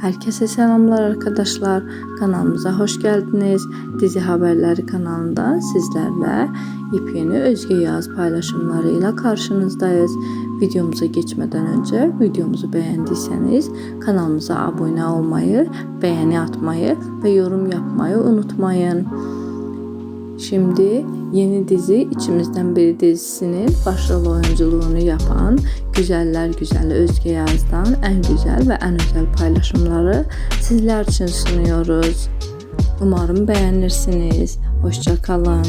Herkese selamlar arkadaşlar. Kanalımıza hoş geldiniz. Dizi Haberleri kanalında sizlerle yepyeni Özge Yağız paylaşımlarıyla karşınızdayız. Videomuza geçmeden önce videomuzu beğendiyseniz kanalımıza abone olmayı, beğeni atmayı ve yorum yapmayı unutmayın. Şimdi yeni dizi İçimizden Biri dizisinin başrol oyunculuğunu yapan Güzeller Güzeli Özge Yaz'dan en güzel ve en özel paylaşımları sizler için sunuyoruz. Umarım beğenirsiniz. Hoşça kalın.